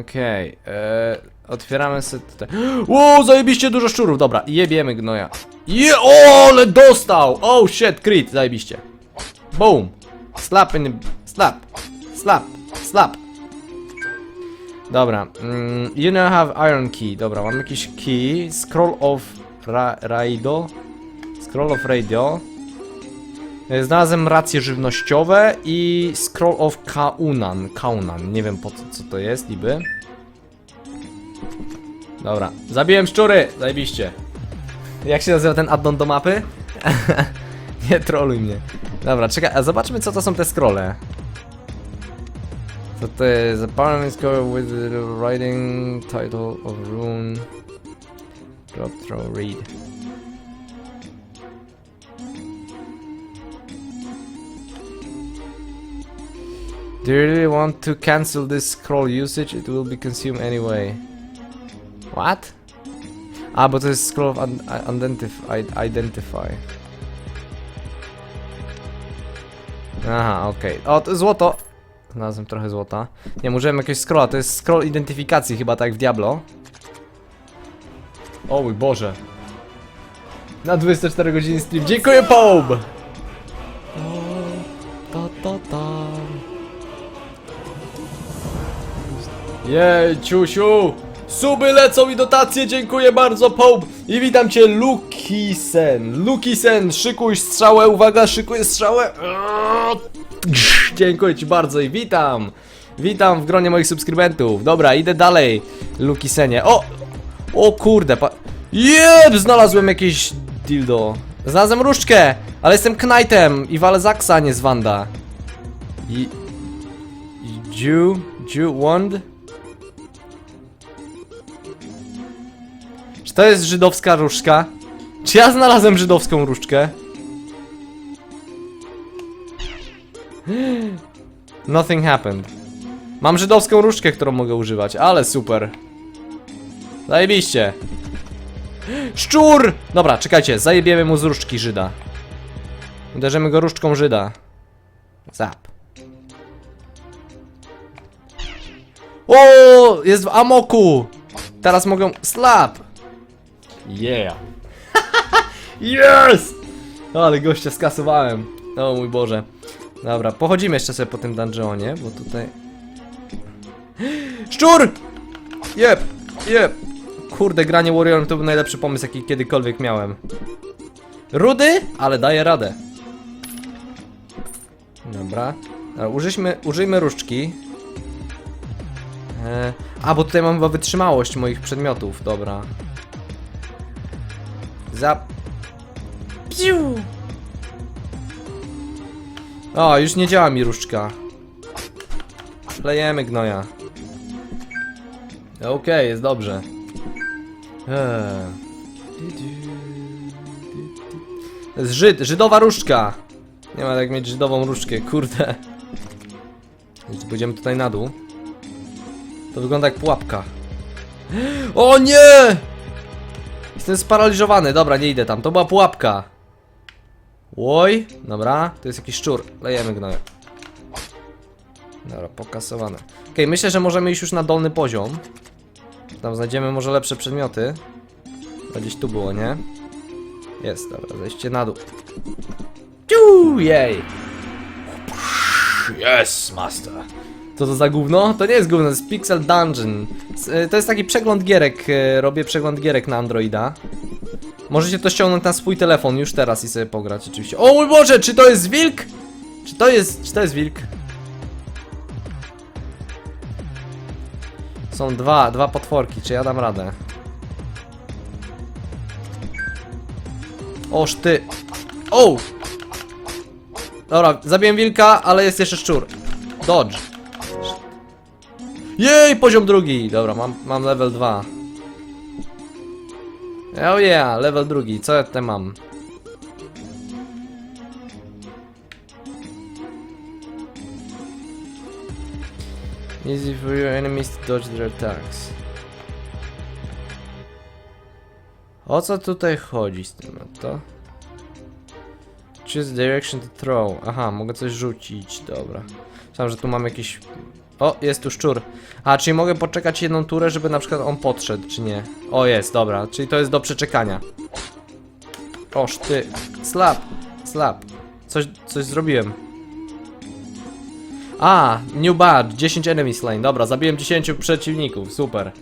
Okej, okay, otwieramy sobie tutaj. Ło, zajebiście dużo szczurów, dobra, jebiemy gnoja. Je, o, ale dostał! Oh shit, crit, zajebiście. Boom. Slap in the, slap, slap, slap. Dobra, mm, you now have iron key, dobra, mam jakiś key, scroll of ra radio, scroll of radio. E, Znalazłem racje żywnościowe i Scroll of Kaunan. Kaunan. Nie wiem po co, co to jest niby. Dobra, zabiłem szczury! Zajebiście. Jak się nazywa ten addon do mapy? Nie troluj mnie. Dobra, czekaj, a zobaczmy co to są te scrolle. Co to jest? Apartment score with the writing title of rune. Drop, throw, read. Do you really want to cancel this scroll usage? It will be consumed anyway. What? A, bo to jest scroll of un identify, identify. Aha, okej. O, to złoto! Znalazłem trochę złota. Nie, użyłem jakiegoś scrolla, to jest scroll identyfikacji chyba, tak jak w Diablo. O mój Boże. Na 24 godziny stream. Dziękuję, Pope! Jej, ciusiu! Suby lecą i dotacje, dziękuję bardzo, Pope! I witam cię, Lukisen! Lukisen, szykuj strzałę, uwaga, szykuj strzałę! Dziękuję ci bardzo i witam! Witam w gronie moich subskrybentów. Dobra, idę dalej, Lukisenie. O! O kurde, pa... Jeb, znalazłem jakieś dildo. Znalazłem różdżkę, ale jestem Knightem i walę Zaksa, nie z Wanda. I... Jew... Jew wand? Czy to jest żydowska różdżka? Czy ja znalazłem żydowską różdżkę? Nothing happened. Mam żydowską różdżkę, którą mogę używać, ale super. Zajebiście. Szczur! Dobra, czekajcie, zajebiemy mu z różdżki Żyda. Uderzymy go różdżką Żyda. Zap. O, jest w amoku! Teraz mogę... Slap! Yeah! yes! Ale gościa skasowałem. O mój Boże. Dobra, pochodzimy jeszcze sobie po tym dungeonie, bo tutaj... Szczur! Jep, jep. Kurde, granie Warriorem to był najlepszy pomysł, jaki kiedykolwiek miałem. Rudy, ale daje radę. Dobra. Dobra użyjmy, użyjmy różdżki. E, a, bo tutaj mam chyba wytrzymałość moich przedmiotów, dobra. Za... Piu! O, już nie działa mi różdżka. Lejemy gnoja. Okej, jest dobrze. Eee. To jest Żyd, Żydowa różdżka. Nie ma jak mieć Żydową różdżkę, kurde. Jeśli pójdziemy tutaj na dół. To wygląda jak pułapka. O nie! Jestem sparaliżowany, dobra, nie idę tam. To była pułapka. Oj, dobra, to jest jakiś szczur. Lejemy gnoja. Dobra, pokasowane. Okej, myślę, że możemy iść już na dolny poziom. Tam znajdziemy może lepsze przedmioty. To gdzieś tu było, nie? Jest, dobra, zejście na dół. Ciu, jej! Yes, master. Co to za gówno? To nie jest gówno, to jest Pixel Dungeon. Y, To jest taki przegląd gierek, y, robię przegląd gierek na Androida. Możecie to ściągnąć na swój telefon już teraz i sobie pograć oczywiście. O mój Boże, czy to jest wilk? Czy to jest, czy to jest wilk? Są dwa, dwa potworki, czy ja dam radę? Oż ty. O! Dobra, zabiłem wilka, ale jest jeszcze szczur. Dodge. Jej, poziom drugi. Dobra, mam, mam level 2. Oh yeah, level drugi. Co ja tutaj mam? Easy for your enemies to dodge their attacks. O co tutaj chodzi z tym, no to? Choose direction to throw. Aha, mogę coś rzucić, dobra. Myślałem, że tu mam jakieś O, jest tu szczur. A, czyli mogę poczekać jedną turę, żeby na przykład on podszedł, czy nie? O, jest, dobra, czyli to jest do przeczekania. Oż ty, slap, slap. Coś, coś zrobiłem. A, new badge, 10 enemy slain. Dobra, zabiłem 10 przeciwników, super.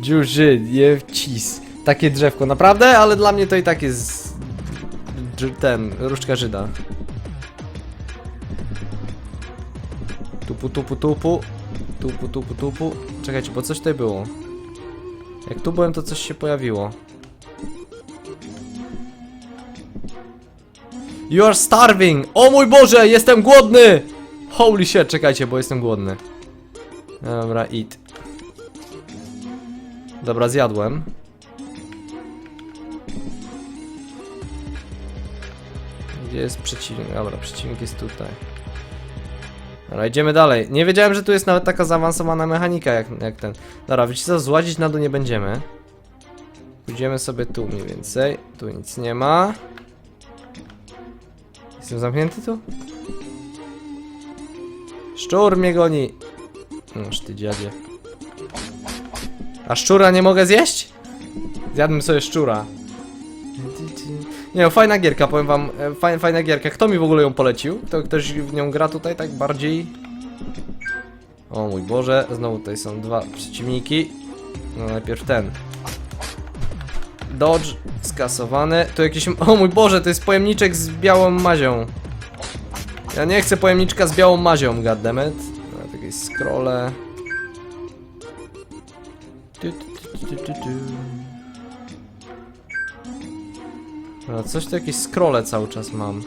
Dziurzy, je cis. Takie drzewko, naprawdę? Ale dla mnie to i tak jest... Ten, różdżka Żyda. Tupu, tupu, tupu. Tupu, tupu, tupu. Czekajcie, bo coś tutaj było. Jak tu byłem, to coś się pojawiło. You are starving! O mój Boże, jestem głodny! Holy shit, czekajcie, bo jestem głodny. Dobra, eat. Dobra, zjadłem. Gdzie jest przeciwnik? Dobra, przeciwnik jest tutaj. Dobra, idziemy dalej. Nie wiedziałem, że tu jest nawet taka zaawansowana mechanika jak, jak ten. Dobra, wiecie co, złazić na dół nie będziemy. Pójdziemy sobie tu mniej więcej. Tu nic nie ma. Jestem zamknięty tu? Szczur mnie goni. Noż ty dziadzie. A szczura nie mogę zjeść? Zjadłem sobie szczura. Nie no, fajna gierka, powiem wam, e, fajna, fajna gierka. Kto mi w ogóle ją polecił? Kto, ktoś w nią gra tutaj tak bardziej? O mój Boże, znowu tutaj są dwa przeciwniki. No najpierw ten. Dodge, skasowany. Tu jakiś, o mój Boże, to jest pojemniczek z białą mazią. Ja nie chcę pojemniczka z białą mazią, goddammit. No, takie scrolle. Tu, tu, tu, tu, tu, Coś tu jakieś scrolle cały czas mam.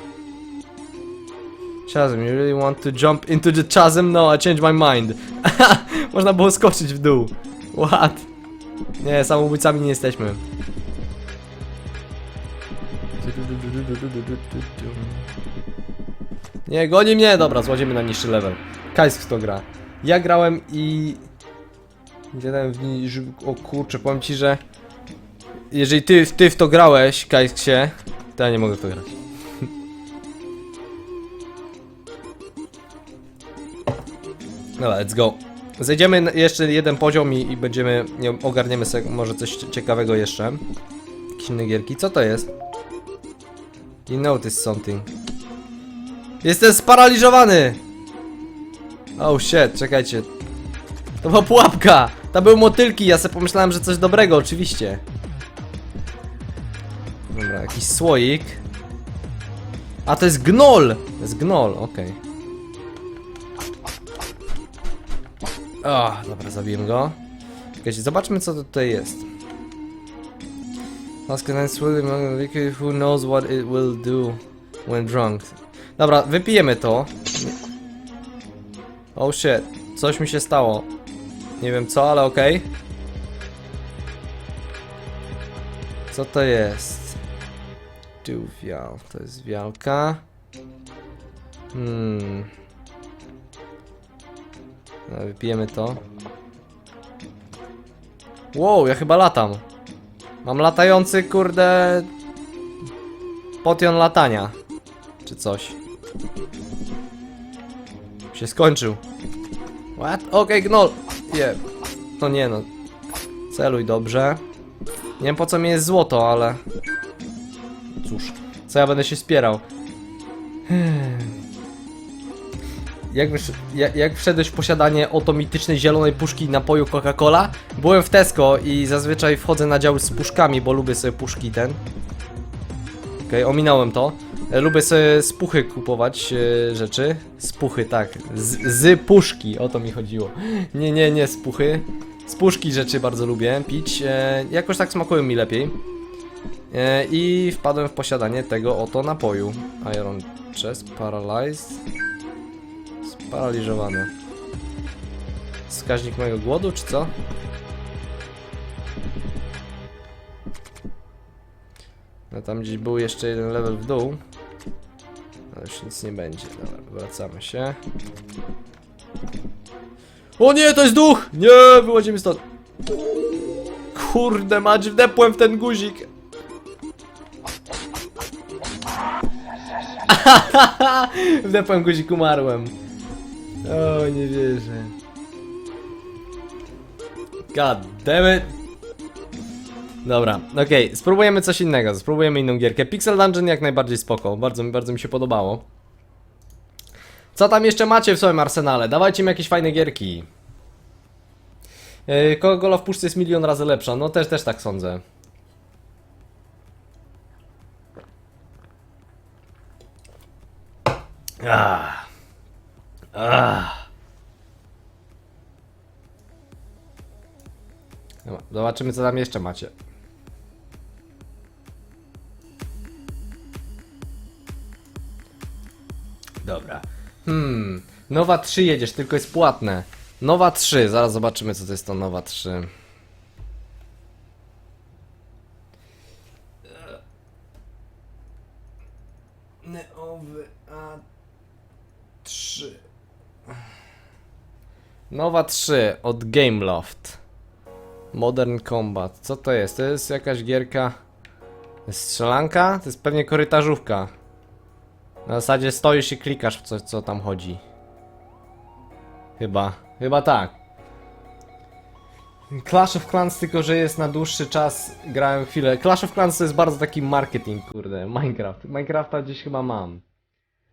Chasm, you really want to jump into the chasm? No, I changed my mind. Można było skoczyć w dół. What? Nie, samobójcami nie jesteśmy. Nie, goni mnie! Dobra, złaziemy na niższy level. Kajsk w to gra. Ja grałem i... Gadałem w. O kurczę, powiem ci, że... Jeżeli ty, ty w to grałeś, Kajsksie, to ja nie mogę w to grać. Dobra, let's go. Zejdziemy jeszcze jeden poziom i, i będziemy, nie ogarniemy sobie może coś cie- ciekawego jeszcze. Jakieś inne gierki. Co to jest? You notice something. Jestem sparaliżowany! Oh shit, czekajcie. To była pułapka! To były motylki, ja sobie pomyślałem, że coś dobrego, oczywiście. Dobra, jakiś słoik. A to jest gnol! To jest gnol, okej. O, dobra, zabiłem go. Czekajcie, zobaczmy co to tutaj jest. Ask an who knows what it will do when drunk. Dobra, wypijemy to. Oh shit, coś mi się stało. Nie wiem co, ale okej. Co to jest? Duwial, to jest wialka. Hmm. No, wypijemy to. Wow, ja chyba latam. Mam latający, kurde... Potion latania. Czy coś. Się skończył. What? Okej, gnol. Nie. No nie no. Celuj dobrze. Nie wiem po co mi jest złoto, ale... Co ja będę się spierał? Jak, wysz... jak, jak wszedłeś w posiadanie oto mitycznej zielonej puszki napoju Coca-Cola? Byłem w Tesco i zazwyczaj wchodzę na dział z puszkami, bo lubię sobie puszki ten. Okej, ominąłem to. E, Lubię sobie z puchy kupować e, rzeczy. Z puchy, tak. Z, z puszki, o to mi chodziło. Nie, nie, nie z puchy. Z puszki rzeczy bardzo lubię pić. E, jakoś tak smakują mi lepiej. E, I wpadłem w posiadanie tego oto napoju. Iron Chest Paralyzed. Sparaliżowany. Wskaźnik mojego głodu, czy co? No tam gdzieś był jeszcze jeden level w dół. Ale już nic nie będzie. Dobra, wracamy się. O nie, to jest duch! Nie, wychodzimy stąd. Kurde, mać wdepłem w ten guzik. Wdepłem guzik, umarłem. O, nie wierzę. God damn it. Dobra, okej, spróbujemy coś innego, spróbujemy inną gierkę. Pixel Dungeon jak najbardziej spoko, bardzo, bardzo mi się podobało. Co tam jeszcze macie w swoim arsenale? Dawajcie mi jakieś fajne gierki. Yy, Coca-Cola w puszce jest milion razy lepsza, no też, też tak sądzę. Ah. Ah. Zobaczymy co tam jeszcze macie. Dobra. Hmm. Nowa 3 jedziesz, tylko jest płatne. Nowa 3, zaraz zobaczymy co to jest to Nowa 3. Nowa 3 od Gameloft. Modern Combat. Co to jest? To jest jakaś gierka. Strzelanka? To jest pewnie korytarzówka. Na zasadzie stoisz i klikasz w coś, co tam chodzi. Chyba. Chyba tak. Clash of Clans tylko, że jest na dłuższy czas, grałem chwilę. Clash of Clans to jest bardzo taki marketing, kurde, Minecraft. Minecrafta gdzieś chyba mam.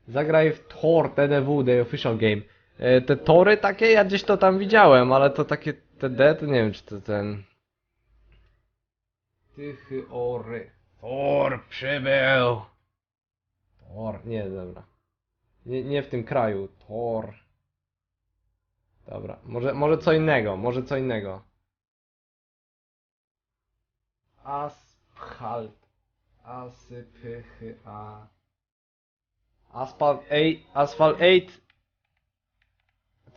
Zagraj w Thor TDW, The Official Game. E, te tory takie, ja gdzieś to tam widziałem, ale to takie TD, to nie wiem czy to ten... Tychy ory. Thor przybył. Thor, nie, dobra. Nie, nie w tym kraju, Thor. Dobra, może, może co innego, może co innego. Asphalt. Asypychy, a... Asphalt 8, Asphalt 8.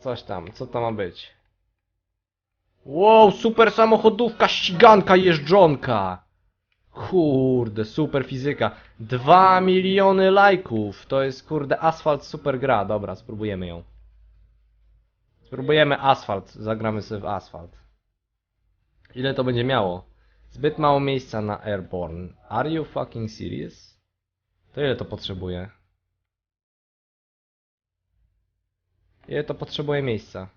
Coś tam, co to ma być? Wow, super samochodówka, ściganka, jeżdżonka. Kurde, super fizyka. 2 miliony lajków. To jest kurde asfalt super gra. Dobra, spróbujemy ją. Spróbujemy asfalt. Zagramy sobie w asfalt. Ile to będzie miało? Zbyt mało miejsca na Airborne. Are you fucking serious? To ile to potrzebuje? Ile to potrzebuje miejsca?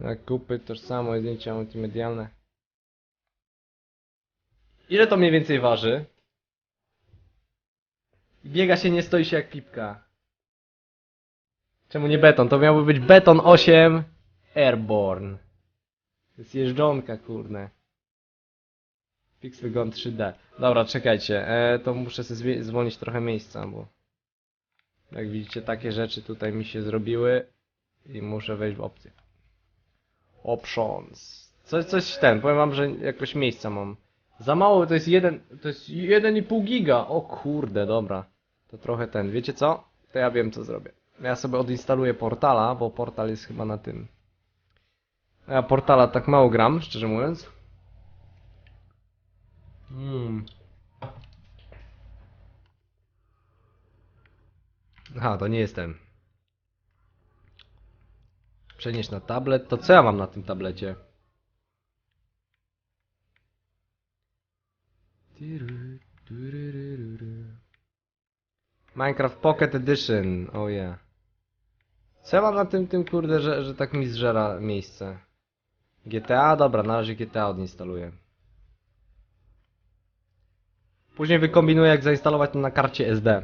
Zakupy, tożsamość, zdjęcia multimedialne. Ile to mniej więcej waży? Biega się, nie stoi się jak pipka. Czemu nie beton? To miałby być beton 8 Airborne. To jest jeżdżonka, kurne. Fix wygląd 3D. Dobra, czekajcie. E, to muszę sobie zwolnić trochę miejsca, bo... Jak widzicie, takie rzeczy tutaj mi się zrobiły. I muszę wejść w opcję. Options. Coś, coś ten, powiem wam, że jakoś miejsca mam. Za mało, to jest jeden, to jest 1,5 giga. O kurde, dobra. To trochę ten, wiecie co? To ja wiem co zrobię. Ja sobie odinstaluję portala, bo portal jest chyba na tym. Ja portala tak mało gram, szczerze mówiąc. Hmm. Aha, to nie jestem. Przenieść na tablet. To co ja mam na tym tablecie? Minecraft Pocket Edition, oh yeah. Co ja mam na tym, tym kurde, że, że tak mi zżera miejsce? GTA? Dobra, na razie GTA odinstaluję. Później wykombinuję jak zainstalować to na karcie SD.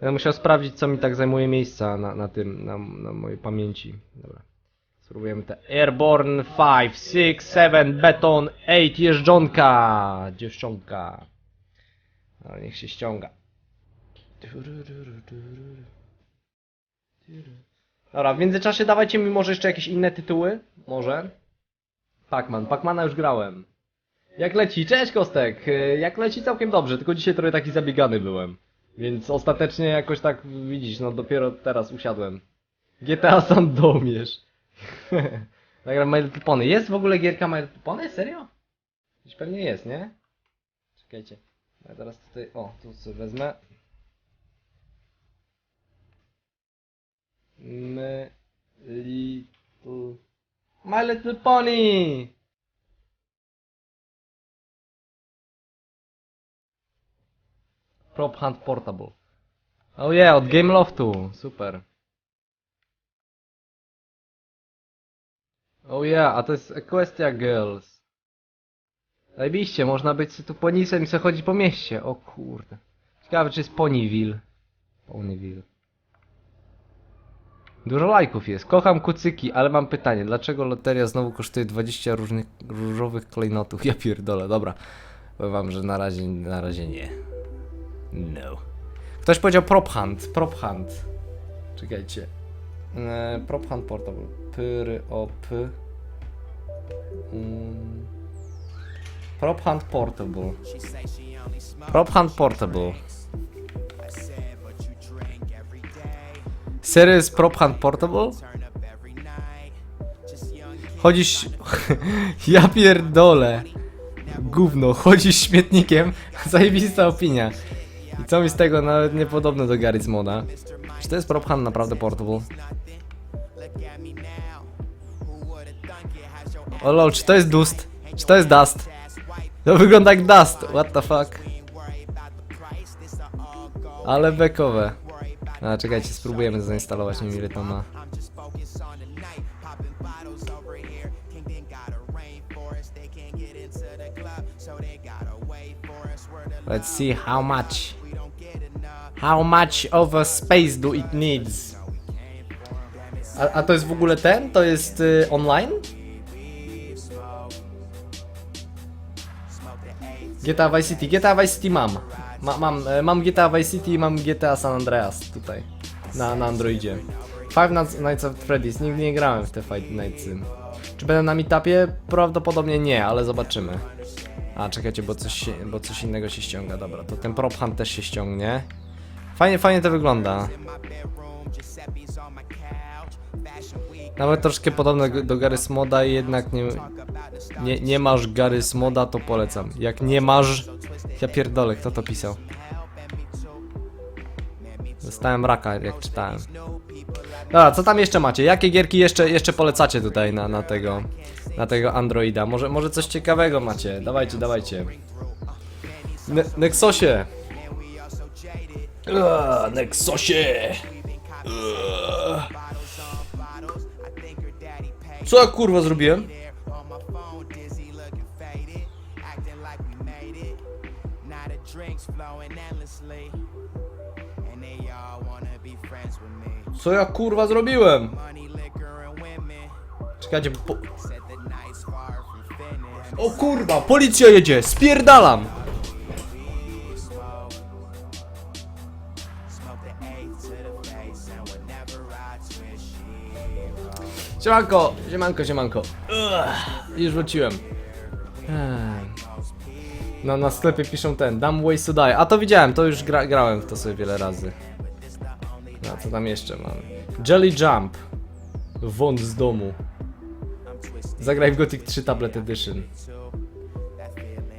Będę musiał sprawdzić co mi tak zajmuje miejsca na, na tym, na, na mojej pamięci. Dobra. Spróbujemy te Airborne 5, 6, 7, Beton, 8, jeżdżonka, dziewczątka. No, niech się ściąga. Dobra, w międzyczasie dawajcie mi może jeszcze jakieś inne tytuły. Może. Pacman, Pacmana już grałem. Jak leci? Cześć Kostek! Y, Jak leci całkiem dobrze, tylko dzisiaj trochę taki zabiegany byłem. Więc ostatecznie jakoś tak widzisz, no dopiero teraz usiadłem. GTA San Domierz. Nagram My Little Pony. Jest w ogóle gierka My Little Pony? Serio? Gdzieś pewnie jest, nie? Czekajcie. Ja teraz tutaj, o, tu sobie wezmę. My Little... My Little Pony! Prop Hunt Portable. Oh yeah, od Game Loftu. Super. Oh yeah, a to jest Equestria Girls. Zajebiście, można być tu ponisem i sobie chodzić po mieście. O kurde. Ciekawe czy jest Ponyville. Ponyville. Dużo lajków jest. Kocham kucyki, ale mam pytanie. Dlaczego loteria znowu kosztuje 20 różnych różowych klejnotów? Ja pierdolę, dobra. Powiem wam, że na razie, na razie nie. No. Ktoś powiedział prop hunt, prop hunt. Czekajcie. E, prop hunt portable. Pyry o p. Mm. Prop hunt portable. Prop hunt portable. Serio jest prop hunt portable? Chodzisz... ja pierdolę. Gówno, chodzisz śmietnikiem, zajebista opinia. I co mi z tego, nawet niepodobne do Garry's Moda. Czy to jest prop naprawdę portable? O lol, czy to jest dust? Czy to jest dust? To wygląda jak dust, what the fuck? Ale bekowe. A czekajcie, spróbujemy zainstalować, nie wiem. Let's see how much. How much of a space do it needs? A, a to jest w ogóle ten? To jest y, online? GTA Vice City, GTA Vice City mam. Ma, mam, e, mam GTA Vice City i mam GTA San Andreas tutaj. Na, na Androidzie. Five Nights, at Freddy's, nigdy nie grałem w te Five Nights. Czy będę na meetupie? Prawdopodobnie nie, ale zobaczymy. A czekajcie, bo coś, bo coś innego się ściąga, dobra, to ten prop hunt też się ściągnie. Fajnie, fajnie to wygląda. Nawet troszkę podobne do Garys Moda i jednak nie, nie, nie masz Garys Moda, to polecam. Jak nie masz... Ja pierdolę, kto to pisał? Dostałem raka, jak czytałem. Dobra, co tam jeszcze macie? Jakie gierki jeszcze, jeszcze polecacie tutaj na, na tego na tego Androida? Może, może coś ciekawego macie? Dawajcie, dawajcie. Ne Nexosie! Nexosie! Co ja kurwa zrobiłem? Co ja kurwa zrobiłem? Czekajcie, po... O kurwa, policja jedzie, spierdalam! Siemanko, siemanko, siemanko. Już wróciłem. No na sklepie piszą ten, Dumb Ways to Die. A to widziałem, to już gra, grałem w to sobie wiele razy. No co tam jeszcze mamy? Jelly Jump. Wąt z domu. Zagraj w Gothic 3 Tablet Edition.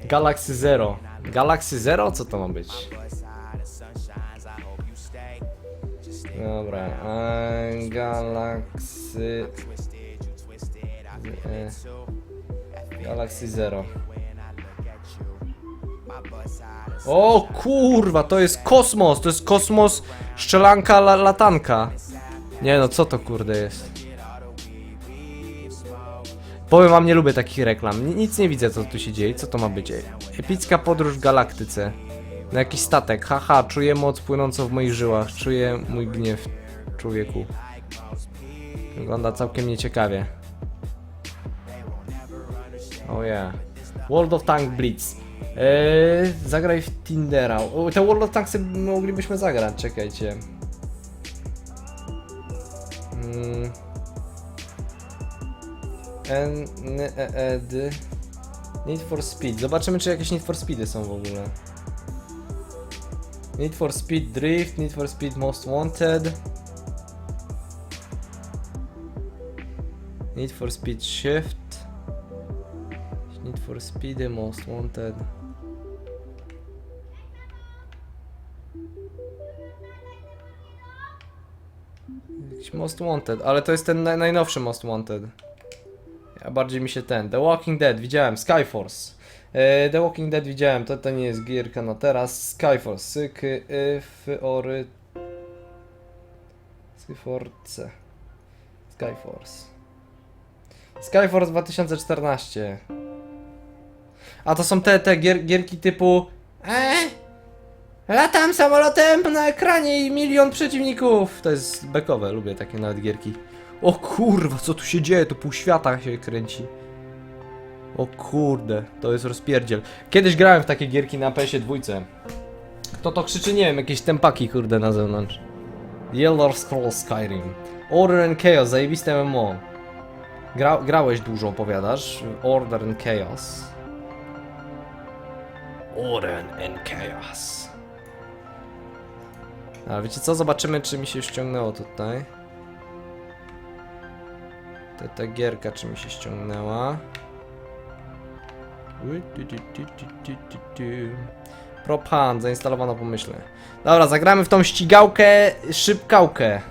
Galaxy Zero. Galaxy Zero? Co to ma być? Dobra, e, Galaxy... E, Galaxy Zero. O kurwa, to jest kosmos, to jest kosmos, szczelanka, la, latanka. Nie no, co to kurde jest? Powiem wam, nie lubię takich reklam. Ni- Nic nie widzę, co tu się dzieje. Co to ma być? Epicka podróż w galaktyce. Na jakiś statek. Haha, czuję moc płynącą w moich żyłach. Czuję mój gniew, człowieku. Wygląda całkiem nieciekawie. Oh yeah. World of Tank Blitz. Eee, zagraj w Tindera. Te World of Tanks moglibyśmy zagrać, czekajcie. Mm. N, E, E, D. Need for Speed. Zobaczymy, czy jakieś Need for Speedy są w ogóle. Need for Speed Drift, Need for Speed Most Wanted. Need for Speed Shift. Need for Speed Most Wanted. Most Wanted, ale to jest ten naj najnowszy Most Wanted. Ja bardziej mi się ten. The Walking Dead, widziałem. Skyforce. E, The Walking Dead widziałem, to, to nie jest gierka na teraz. Skyforce, Syky, Fory... Skyforce. Skyforce. Skyforce 2014. A to są te, te gier, gierki typu... Eee, latam samolotem na ekranie i milion przeciwników. To jest bekowe, lubię takie nawet gierki. O kurwa, co tu się dzieje? Tu pół świata się kręci. O kurde, to jest rozpierdziel. Kiedyś grałem w takie gierki na PS dwójce. Kto to krzyczy? Nie wiem, jakieś tempaki kurde na zewnątrz. The Elder Scrolls Skyrim. Order and Chaos, zajebiste MMO. Gra, grałeś dużo, opowiadasz. Order and Chaos. Order and Chaos. Ale wiecie co? Zobaczymy, czy mi się ściągnęło tutaj. Ta, ta gierka, czy mi się ściągnęła. Ui, tu, tu, tu, tu, tu, tu, tu. Prop Hunt, zainstalowano pomyślę. Dobra, zagramy w tą ścigałkę, szybkałkę.